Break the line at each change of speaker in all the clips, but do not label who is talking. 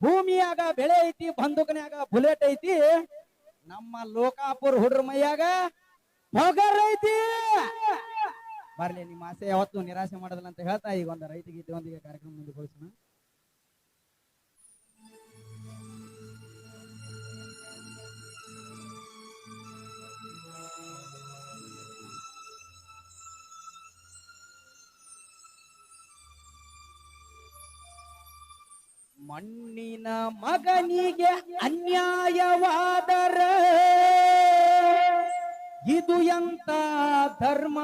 ಭೂಮಿಯಾಗ ಬೆಳೆ ಐತಿ, ಬಂದೂಕನ್ಯಾಗ ಬುಲೆಟ್ ಐತಿ, ನಮ್ಮ ಲೋಕಾಪುರ ಹುಡ್ರ ಮೈಯಾಗ ಹೊಗರ್ ಐತಿ. ಬರ್ಲಿ, ನಿಮ್ಮ ಆಸೆ ಯಾವತ್ತು ನಿರಾಸೆ ಮಾಡೋದಿಲ್ಲ ಅಂತ ಹೇಳ್ತಾ ಈಗ ಒಂದು ರೈತ ಗೀತೆ ಒಂದಿಗೆ ಕಾರ್ಯಕ್ರಮ ಮುಂದುವರಿಸೋಣ. ಮಣ್ಣಿನ ಮಗನಿಗೆ ಅನ್ಯಾಯವಾದರ ಇದು ಎಂತ ಧರ್ಮ?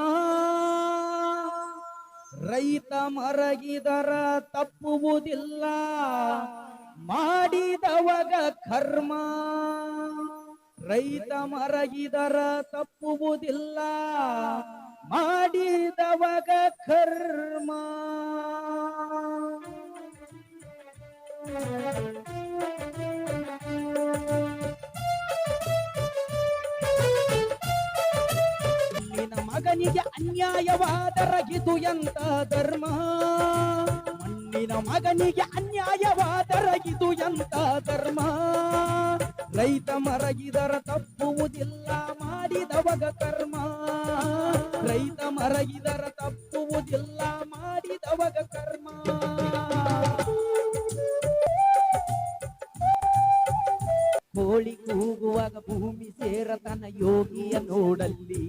ರೈತ ಮರಗಿದರ ತಪ್ಪುವುದಿಲ್ಲ, ಮಾಡಿದವಗ ಕರ್ಮ. ರೈತ ಮರಗಿದರ ತಪ್ಪುವುದಿಲ್ಲ, ಮಾಡಿದವಗ ಕರ್ಮ. ಮಗನಿಗೆ ಅನ್ಯಾಯವಾದರಗಿದು ಎಂತ ಧರ್ಮ? ಮಣ್ಣಿನ ಮಗನಿಗೆ ಅನ್ಯಾಯವಾದರಗಿದು ಎಂತ ಧರ್ಮ? ರೈತ ಮರಗಿದರ ತಪ್ಪುವುದಿಲ್ಲ ಮಾಡಿದವಗ ಕರ್ಮ. ರೈತ ಮರಗಿದರ ತಪ್ಪುವುದಿಲ್ಲ ಮಾಡಿದವಗ ಕರ್ಮ. ಕೋಳಿ ಕೂಗುವಾಗ ಭೂಮಿ ಸೇರತನ ಯೋಗಿಯ ನೋಡಲ್ಲಿ.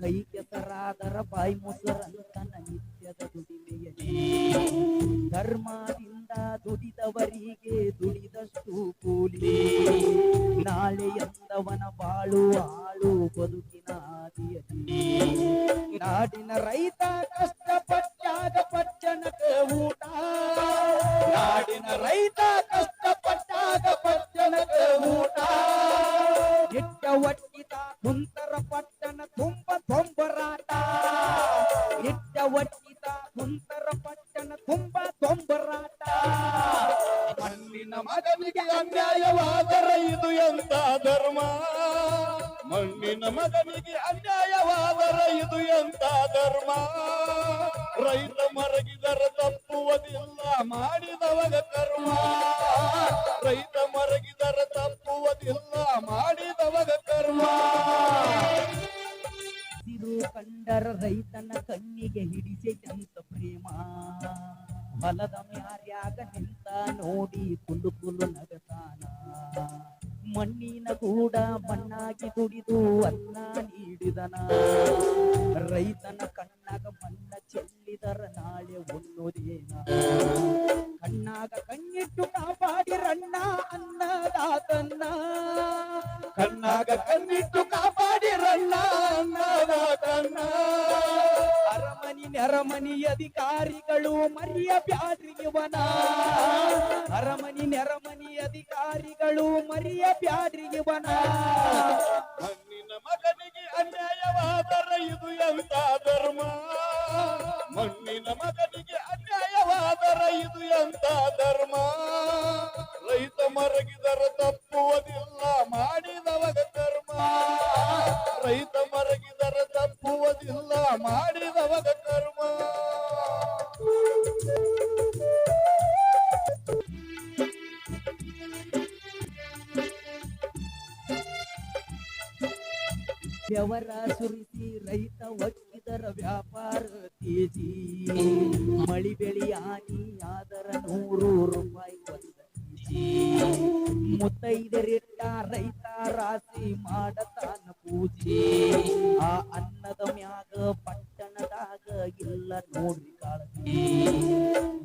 ಕೈ ಕೆಸರಾದರ ಬಾಯಿ ಮೊಸರಂತನ ನಿತ್ಯದ ದುಡಿಮೆಯಲ್ಲಿ. ಧರ್ಮದಿಂದ ದುಡಿದವರಿಗೆ ದುಡಿದಷ್ಟು ಕೂಲಿ. ನಾಳೆ ಎಂದವನ ಬಾಳು ಆಳು ಬದುಕಿನ ಆದಿಯಲ್ಲಿ ನಾಡಿನ ರೈತ ಕಷ್ಟಪಟ್ಟಾಗ ಇಟ್ಟ ಮುಂತರ ಪಟ್ಟಣ ತುಂಬ ತೊಂಬರಾಟ. ಇಟ್ಟ ಒಟ್ಟಿದ ಮುಂತರ ಪಟ್ಟಣ ತುಂಬ ತೊಂಬರಾಟ.
ಮಣ್ಣಿನ ಮಗನಿಗೆ ಅನ್ಯಾಯವಾದರೆ ಇದು ಎಂತ ಧರ್ಮ? ಮಣ್ಣಿನ ಮಗನಿಗೆ ಅನ್ಯಾಯವಾದರೆ ಇದು ಎಂತ ಧರ್ಮ? ರೈತ ಮರಗಿದರ ತಪ್ಪುವುದಿಲ್ಲ, ಮಾಡಿದವಗ ಕರ್ಮ.
ರೈತನ ಕಣ್ಣಿಗೆ ಹಿಡಿಸೈತಂತ ಪ್ರೇಮ. ಹೊಲದ ಮ್ಯಾರ್ಯಾಗ ನಿಂತ ನೋಡಿ ಕುಲು ಕುಲು ನಗತಾನ. ಮಣ್ಣಿನ ಕೂಡ ಮಣ್ಣಾಗಿ ದುಡಿದು ಅನ್ನ ನೀಡಿದನ. ರೈತನ ಕಣ್ಣಾಗ ಮಣ್ಣ ಚೆಲ್ಲಿದರ ನಾಳೆ ಉಣ್ಣೋದೇನ ಕಣ್ಣಾಗ ಕಣ್ಣಿಟ್ಟು ಕಾಪಾಡಿರಣ್ಣ ಅನ್ನದಾತನ್ನ
ಕಣ್ಣಾಗ ಕಣ್ಣಿಟ್ಟು ಕಾಪಾಡಿರಣ್ಣ
ಅರಮನಿ ಅಧಿಕಾರಿಗಳು ಮರಿಯ ಬ್ಯಾಡ್ರಿಗಿವನ ಅರಮನಿ ನೆರಮನಿ ಅಧಿಕಾರಿಗಳು ಮರಿಯ ಬ್ಯಾಡ್ರಿಗಿವನ
ಮಣ್ಣಿನ ಮಗನಿಗೆ ಅನ್ಯಾಯವಾದರೆ ಇದು ಎಂತ ಧರ್ಮ? ಮಣ್ಣಿನ ಮಗನಿಗೆ ಅನ್ಯಾಯವಾದರೆ ಇದು ಎಂತ ಧರ್ಮ? ರೈತ ಮರಗಿದರ ತಪ್ಪುವುದಿಲ್ಲ.
ಬೆವರ ಸುರಿಸಿ ರೈತ ಒಕ್ಕಿದರ ವ್ಯಾಪಾರ ತೇಜಿ ಮಳಿ ಬೆಳಿ ಹಾನಿ ಆದರ ನೂರು ರೂಪಾಯಿ ಒಂದ ಕೆಜಿ. ಮುತ್ತೈದರಿಟ್ಟ ರೈತ ರಾಶಿ ಮಾಡತಾನ ಪೂಜೆ ಆ ಅನ್ನದ ಮ್ಯಾಗ ಪಟ್ಟಣದಾಗ ಇಲ್ಲ ನೋಡ್ರಿ ಕಾಳಜಿ.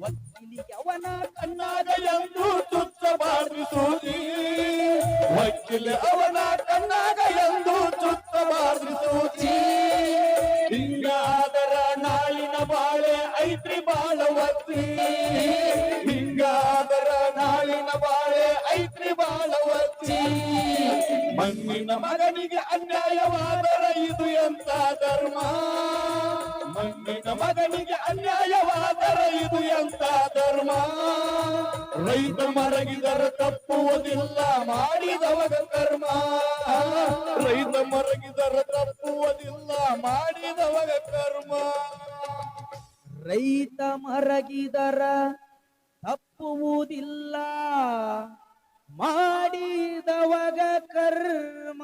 ವಕೀಲಿ ಅವನ ಕಣ್ಣಾಗ
ಎಂದು ಚುಚ್ಚ ಬಾರಿಸುವುದಿ ವಕೀಲಿ ಅವನ ಕಣ್ಣಾಗ ಎಂದು ಚುಚ್ಚ ಬಾರಿಸುವುದಿ ಹಿಂಗಾದರ ನಾಳಿನ ಬಾಳೆ ಐತ್ರಿ ಬಾಳವತ್ತಿ ಹಿಂಗಾದರ ನಾಳಿನ ಬಾಳೆ ಐತ್ರಿ ಬಾಳವತ್ತಿ ಮಣ್ಣಿನ ಮಗನಿಗೆ ಅನ್ಯಾಯವಾದರ ರೈತ ಮಗನಿಗೆ ಅನ್ಯಾಯವಾದರೆ ಇದು ಎಂತ ಧರ್ಮ? ರೈತ ಮರಗಿದರ ತಪ್ಪುವುದಿಲ್ಲ, ಮಾಡಿದವಗ ಕರ್ಮ. ರೈತ ಮರಗಿದರ ತಪ್ಪುವುದಿಲ್ಲ, ಮಾಡಿದವಗ ಕರ್ಮ.
ರೈತ ಮರಗಿದರ ತಪ್ಪುವುದಿಲ್ಲ, ಮಾಡಿದವಗ ಕರ್ಮ.